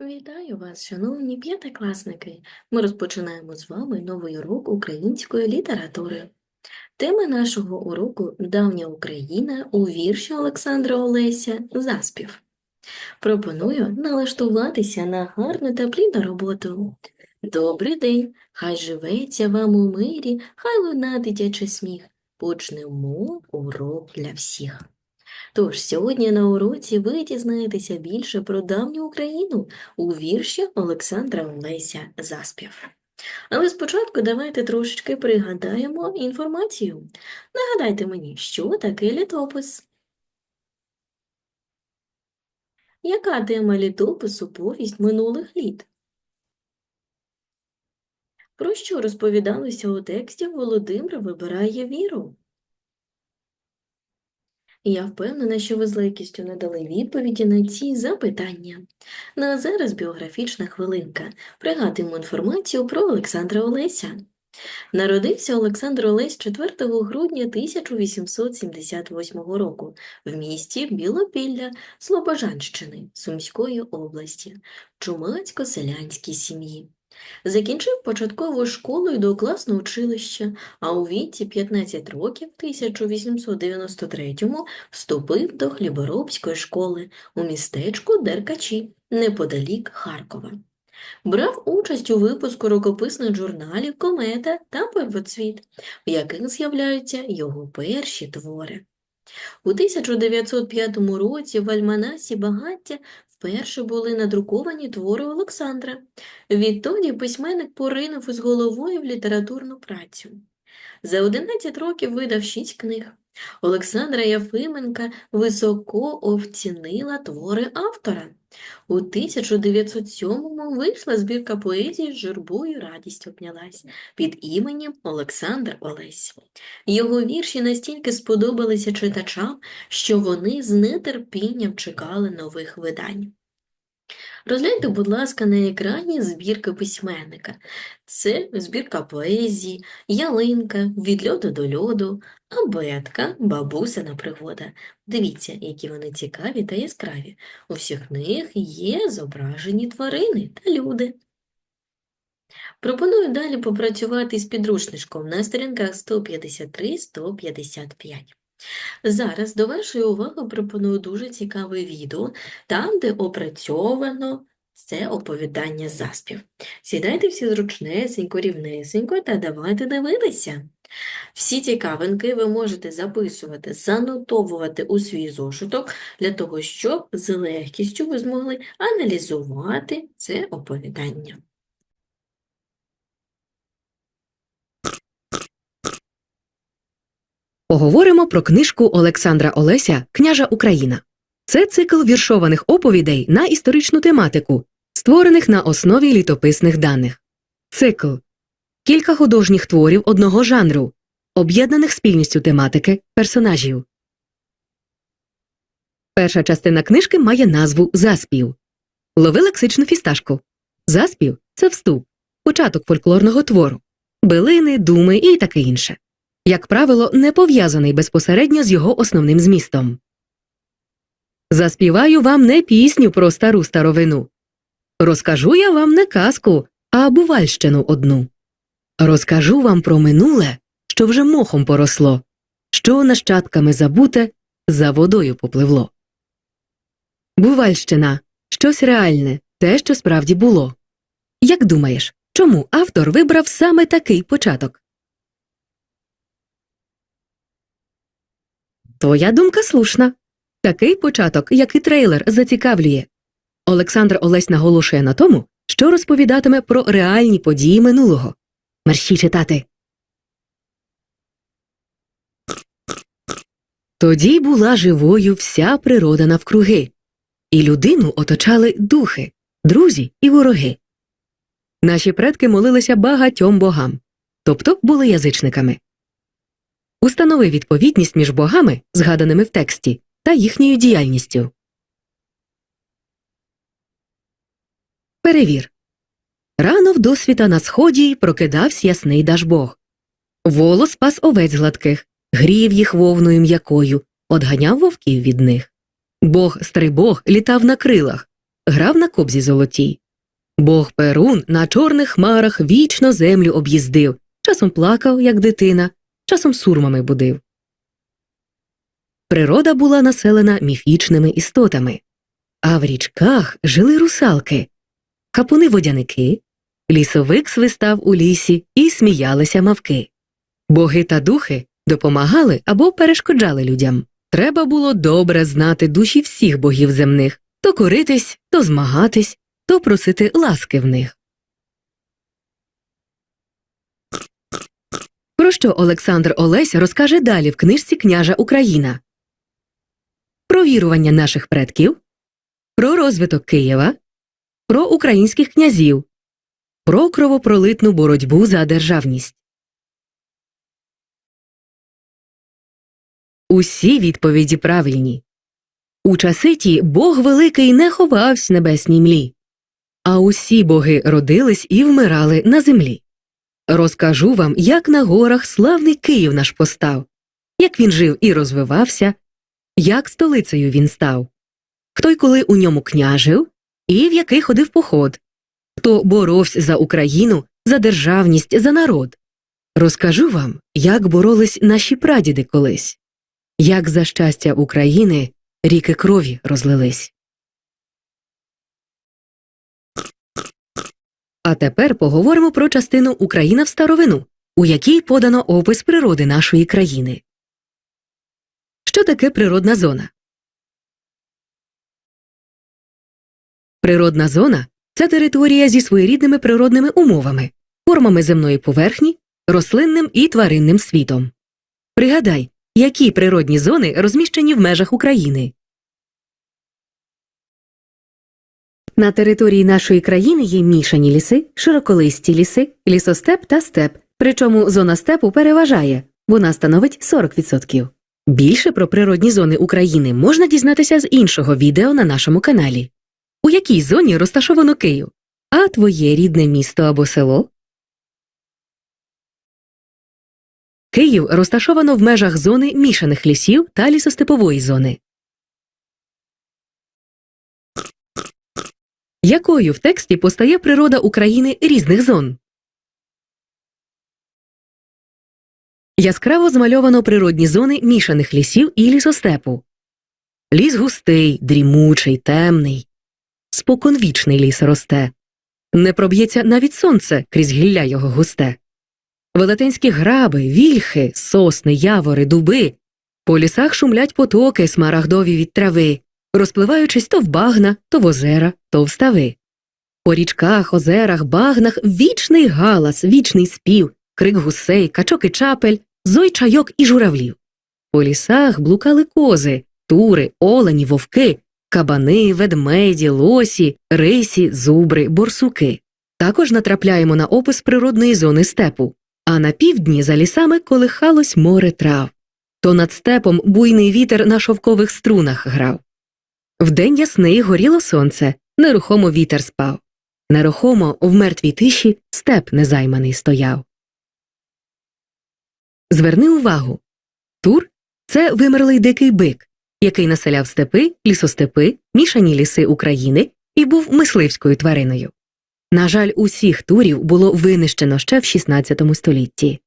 Вітаю вас, шановні п'ятикласники! Ми розпочинаємо з вами новий урок української літератури. Тема нашого уроку Давня Україна у вірші Олександра Олеся Заспів. Пропоную налаштуватися на гарну та плідну роботу. Добрий день! Хай живеться вам у мирі, хай луна дитячий сміх. Почнемо урок для всіх. Тож сьогодні на уроці ви дізнаєтеся більше про давню Україну у вірші Олександра Олеся Заспів. Але спочатку давайте трошечки пригадаємо інформацію. Нагадайте мені, що таке літопис? Яка тема літопису повість минулих літ? Про що розповідалося у тексті Володимир вибирає віру? Я впевнена, що ви з легкістю надали відповіді на ці запитання. Ну а зараз біографічна хвилинка. Пригадуємо інформацію про Олександра Олеся. Народився Олександр Олесь 4 грудня 1878 року в місті Білопілля Слобожанщини Сумської області чумацько-селянській сім'ї. Закінчив початкову школу і докласне училище, а у віці 15 років 1893-му вступив до хліборобської школи у містечку Деркачі, неподалік Харкова. Брав участь у випуску рукописних журналів «Комета» та «Первоцвіт», в яких з'являються його перші твори. У 1905 році в Альманасі «Багаття» вперше були надруковані твори Олександра. Відтоді письменник поринув із головою в літературну працю. За 11 років видав 6 книг. Олександра Яфименка високо оцінила твори автора. У 1907-му вийшла збірка поезії з журбою радість обнялась під іменем Олександр Олесь. Його вірші настільки сподобалися читачам, що вони з нетерпінням чекали нових видань. Розгляньте, будь ласка, на екрані збірки письменника. Це збірка поезії, ялинка, від льоду до льоду, абетка, бабусина пригода. Дивіться, які вони цікаві та яскраві. У всіх них є зображені тварини та люди. Пропоную далі попрацювати з підручничком на сторінках 153-155. Зараз до вашої уваги пропоную дуже цікаве відео, там, де опрацьовано це оповідання заспів. Сідайте всі зручнесенько, рівнесенько та давайте дивитися. Всі цікавинки ви можете записувати, занотовувати у свій зошиток для того, щоб з легкістю ви змогли аналізувати це оповідання. Поговоримо про книжку Олександра Олеся Княжа Україна. Це цикл віршованих оповідей на історичну тематику, створених на основі літописних даних. Цикл кілька художніх творів одного жанру, об'єднаних спільністю тематики, персонажів. Перша частина книжки має назву Заспів. Лови лексичну фісташку. Заспів це вступ, початок фольклорного твору, билини, думи і таке інше як правило, не пов'язаний безпосередньо з його основним змістом. Заспіваю вам не пісню про стару старовину. Розкажу я вам не казку, а бувальщину одну. Розкажу вам про минуле, що вже мохом поросло, що нащадками забуте за водою попливло. Бувальщина щось реальне, те, що справді було. Як думаєш, чому автор вибрав саме такий початок? Твоя думка слушна. Такий початок, як і трейлер, зацікавлює. Олександр Олесь наголошує на тому, що розповідатиме про реальні події минулого. Мерщі читати. Тоді була живою вся природа навкруги, і людину оточали духи, друзі і вороги. Наші предки молилися багатьом богам, тобто були язичниками. Установи відповідність між богами, згаданими в тексті, та їхньою діяльністю. Перевір. Рано в досвіта на сході прокидався ясний дажбог. Волос пас овець гладких, грів їх вовною м'якою, одганяв вовків від них. Бог стрибог літав на крилах, грав на кобзі золотій. Бог Перун на чорних хмарах вічно землю об'їздив, часом плакав, як дитина, часом сурмами будив. Природа була населена міфічними істотами, а в річках жили русалки, хапуни водяники, лісовик свистав у лісі і сміялися мавки. Боги та духи допомагали або перешкоджали людям. Треба було добре знати душі всіх богів земних, то коритись, то змагатись, то просити ласки в них. Про що Олександр Олесь розкаже далі в книжці Княжа Україна? Про вірування наших предків, про розвиток Києва, про українських князів, про кровопролитну боротьбу за державність. Усі відповіді правильні. У часи ті Бог Великий не ховався небесній млі, а усі боги родились і вмирали на землі. Розкажу вам, як на горах славний Київ наш постав, як він жив і розвивався, як столицею він став, хто й коли у ньому княжив, і в який ходив поход, хто боровся за Україну, за державність, за народ. Розкажу вам, як боролись наші прадіди колись, як за щастя України ріки крові розлились. А тепер поговоримо про частину Україна в старовину, у якій подано опис природи нашої країни. Що таке природна зона? Природна зона це територія зі своєрідними природними умовами, формами земної поверхні, рослинним і тваринним світом. Пригадай, які природні зони розміщені в межах України. На території нашої країни є мішані ліси, широколисті ліси, лісостеп та степ. Причому зона степу переважає, вона становить 40%. Більше про природні зони України можна дізнатися з іншого відео на нашому каналі. У якій зоні розташовано Київ? А твоє рідне місто або село? Київ розташовано в межах зони мішаних лісів та лісостепової зони. Якою в тексті постає природа України різних зон? Яскраво змальовано природні зони мішаних лісів і лісостепу. Ліс густий, дрімучий, темний. Споконвічний ліс росте. Не проб'ється навіть сонце крізь гілля його густе. Велетенські граби, вільхи, сосни, явори, дуби. По лісах шумлять потоки смарагдові від трави, розпливаючись то в багна, то в озера, то в стави. По річках, озерах, багнах вічний галас, вічний спів, крик гусей, качок і чапель, зой чайок і журавлів. По лісах блукали кози, тури, олені, вовки, кабани, ведмеді, лосі, рисі, зубри, борсуки. Також натрапляємо на опис природної зони степу, а на півдні за лісами колихалось море трав. То над степом буйний вітер на шовкових струнах грав. Вдень ясний горіло сонце, нерухомо вітер спав. Нерухомо в мертвій тиші степ незайманий стояв. Зверни увагу Тур це вимерлий дикий бик, який населяв степи, лісостепи, мішані ліси України і був мисливською твариною. На жаль, усіх турів було винищено ще в XVI столітті.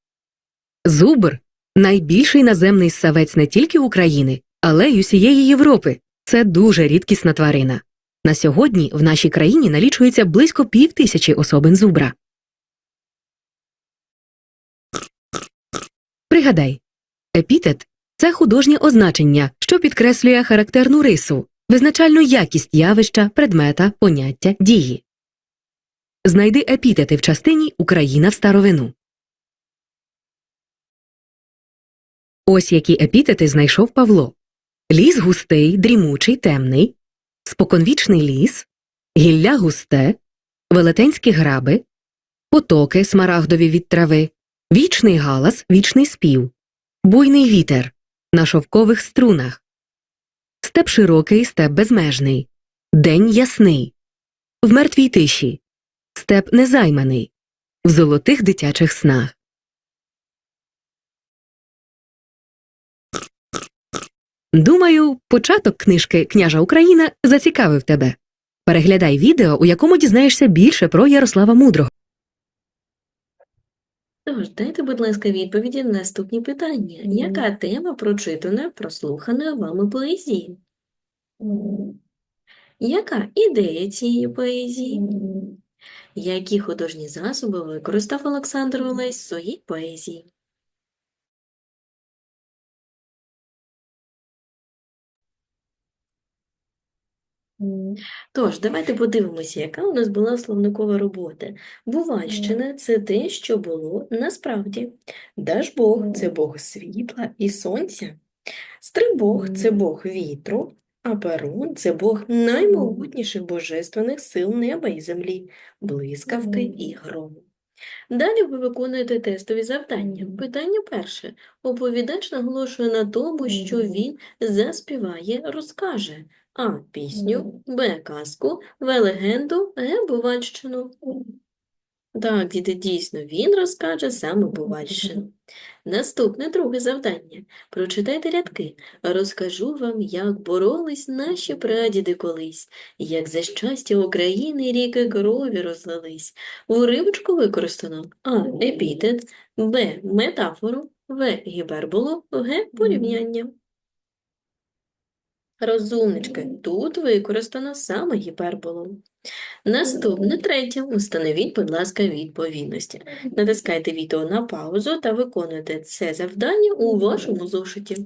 Зубр найбільший наземний ссавець не тільки України, але й усієї Європи. Це дуже рідкісна тварина. На сьогодні в нашій країні налічується близько пів тисячі особин зубра. Пригадай, епітет це художнє означення, що підкреслює характерну рису, визначальну якість явища, предмета, поняття, дії. Знайди епітети в частині Україна в старовину. Ось які епітети знайшов Павло Ліс густий, дрімучий, темний, споконвічний ліс, гілля густе, велетенські граби, потоки смарагдові від трави, вічний галас, вічний спів, буйний вітер на шовкових струнах, степ широкий, степ безмежний, день ясний, в мертвій тиші, степ незайманий, в золотих дитячих снах. Думаю, початок книжки Княжа Україна зацікавив тебе. Переглядай відео, у якому дізнаєшся більше про Ярослава Мудрого. Тож, дайте, будь ласка, відповіді на наступні питання. Яка тема прочитаної, прослуханої вами поезії? Яка ідея цієї поезії? Які художні засоби використав Олександр Олесь в своїй поезії? Тож, давайте подивимося, яка у нас була словникова робота. Бувальщина – це те, що було насправді. Дажбог – це бог світла і сонця. Стрибог – це бог вітру, а Перун – це бог наймогутніших божественних сил неба і землі, блискавки і грому. Далі ви виконуєте тестові завдання. Питання перше. Оповідач наголошує на тому, що він заспіває, розкаже А. Пісню, Б. Казку, В. Легенду, Г. Бувальщину. Так, діти, дійсно, він розкаже саме Бувальщину. Наступне друге завдання. Прочитайте рядки. Розкажу вам, як боролись наші прадіди колись, як за щастя України ріки крові розлились. В уривочку використано А. Епітет, Б. Метафору, В. Гіперболу, Г. Порівняння. Розумнички, тут використано саме гіперболу. Наступне третє. Установіть, будь ласка, відповідності. Натискайте відео на паузу та виконуйте це завдання у вашому зошиті.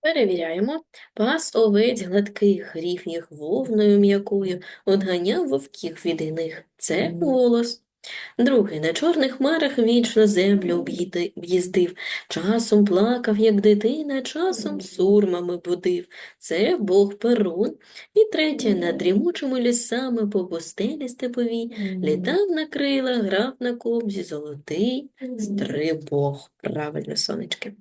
Перевіряємо. Пас овець гладких, рів їх вовною м'якою, одганяв вовків від іних. Це голос. Другий на чорних хмарах вічно землю об'їздив, часом плакав, як дитина, часом сурмами будив. Це Бог Перун. І третє над дрімучими лісами по пустелі степовій літав на крилах, грав на кобзі золотий стрибог. Правильно, сонечки.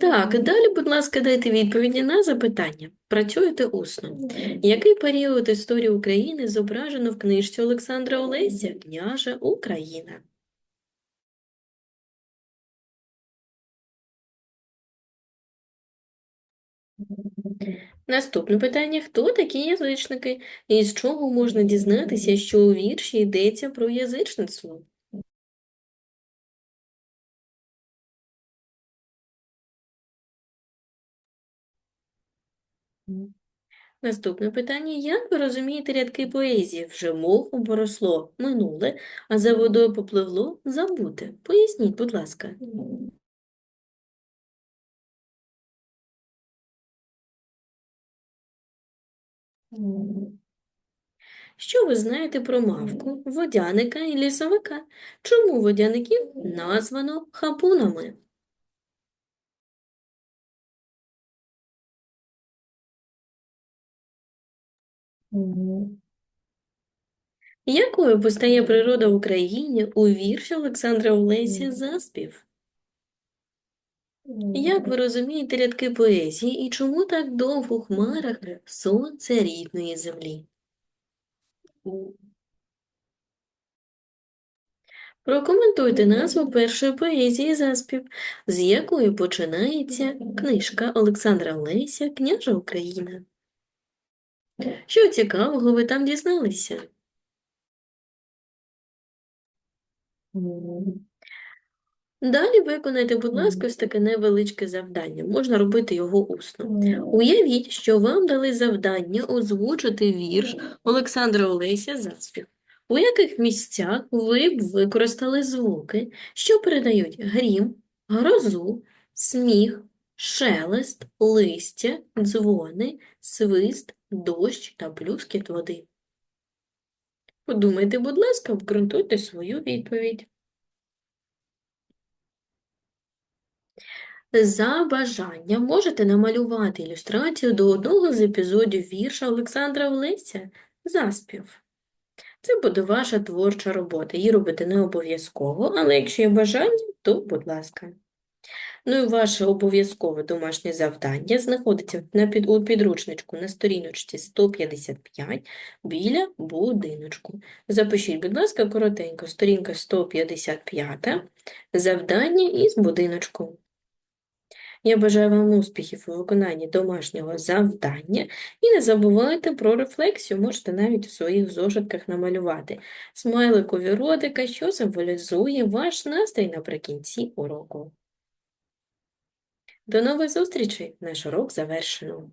Так, далі, будь ласка, дайте відповіді на запитання. Працюєте усно. Який період історії України зображено в книжці Олександра Олеся «Княжа Україна»? Наступне питання. Хто такі язичники? І з чого можна дізнатися, що у вірші йдеться про язичництво? Наступне питання. Як ви розумієте рядки поезії? Вже мохом поросло минуле, а за водою попливло забуте. Поясніть, будь ласка. Що ви знаєте про мавку, водяника і лісовика? Чому водяників названо хапунами? Якою постає природа в Україні у вірші Олександра Олеся «Заспів»? Як ви розумієте рядки поезії і чому так довго у хмарах сонце рідної землі? Прокоментуйте назву першої поезії «Заспів», з якої починається книжка Олександра Олеся «Княжа Україна». Що цікавого ви там дізналися? Далі виконайте, будь ласка, ось таке невеличке завдання. Можна робити його усно. Уявіть, що вам дали завдання озвучити вірш Олександра Олеся «Заспів». У яких місцях ви б використали звуки, що передають грім, грозу, сміх, шелест, листя, дзвони, свист, дощ та плюскіт води? Подумайте, будь ласка, обґрунтуйте свою відповідь. За бажанням можете намалювати ілюстрацію до одного з епізодів вірша Олександра Олеся «Заспів». Це буде ваша творча робота. Її робити не обов'язково, але якщо є бажання, то будь ласка. Ну і ваше обов'язкове домашнє завдання знаходиться на під, у підручничку на сторіночці 155 біля будиночку. Запишіть, будь ласка, коротенько, сторінка 155, завдання із будиночку. Я бажаю вам успіхів у виконанні домашнього завдання і не забувайте про рефлексію, можете навіть у своїх зошитках намалювати смайликові ротика, що символізує ваш настрій наприкінці уроку. До нових зустрічей! Наш урок завершено.